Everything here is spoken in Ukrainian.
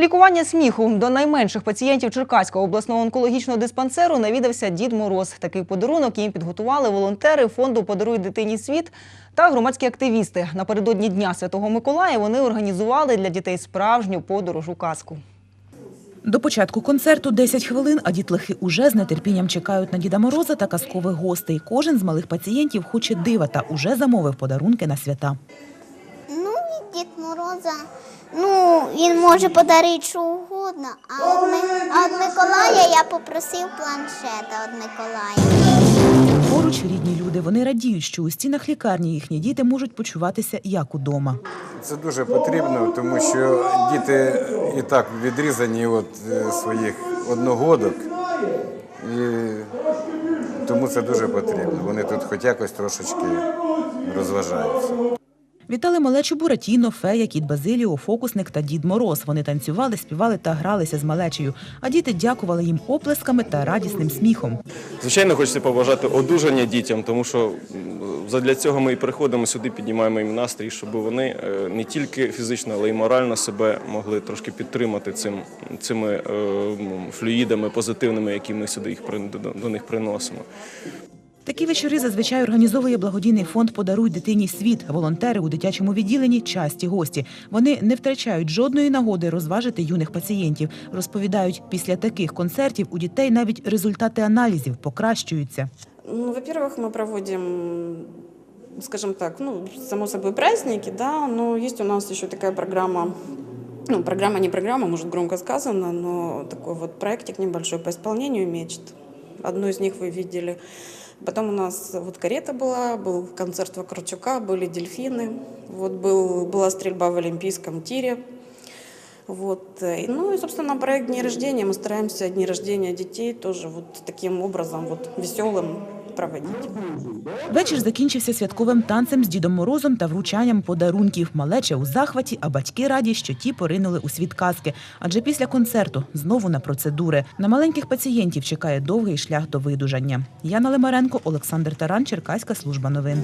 Лікування сміху до найменших пацієнтів Черкаського обласного онкологічного диспансеру навідався Дід Мороз. Такий подарунок їм підготували волонтери фонду Подаруй дитині світ та громадські активісти. Напередодні Дня Святого Миколая вони організували для дітей справжню подорож у казку. До початку концерту 10 хвилин, а дітлахи уже з нетерпінням чекають на Діда Мороза та казкових гостей. Кожен з малих пацієнтів хоче дива та уже замовив подарунки на свята. Дід Мороза, ну, він може подарити що угодно, а Ми- Миколая я попросив планшета від Миколая. Поруч рідні люди. Вони радіють, що у стінах лікарні їхні діти можуть почуватися як удома. Це дуже потрібно, тому що діти і так відрізані від е, своїх одногодок, і тому це дуже потрібно. Вони тут хоч якось трошечки розважаються. Вітали малечу Буратіно, Фея, Кіт Базиліо, Фокусник та Дід Мороз. Вони танцювали, співали та гралися з малечею, а діти дякували їм оплесками та радісним сміхом. Звичайно, хочеться побажати одужання дітям, тому що задля цього ми і приходимо сюди, піднімаємо їм настрій, щоб вони е, не тільки фізично, але й морально себе могли трошки підтримати цим, цими е, флюїдами позитивними, які ми сюди їх до них приносимо. Такі вечори зазвичай організовує благодійний фонд Подаруй дитині світ. Волонтери у дитячому відділенні часті гості. Вони не втрачають жодної нагоди розважити юних пацієнтів. Розповідають, після таких концертів у дітей навіть результати аналізів покращуються. Ну, во-первых, мы проводим, скажем так, ну, само собой праздники, да, но есть у нас еще такая программа, ну, программа не программа, может, громко сказано, но такой вот проектик небольшой по исполнению мечт. Одну из них вы видели. Потом у нас вот карета была, был концерт Вакарчука, были дельфины, вот был, была стрельба в Олимпийском тире. Вот. э, Ну и, собственно, проект дней рождения. Мы стараемся дни рождения детей тоже вот таким образом вот веселым проводить. Вечір закінчився святковим танцем з Дідом Морозом та вручанням подарунків. Малеча у захваті, а батьки раді, що ті поринули у світ казки. Адже після концерту знову на процедури. На маленьких пацієнтів чекає довгий шлях до видужання. Яна Лимаренко, Олександр Таран, Черкаська служба новин.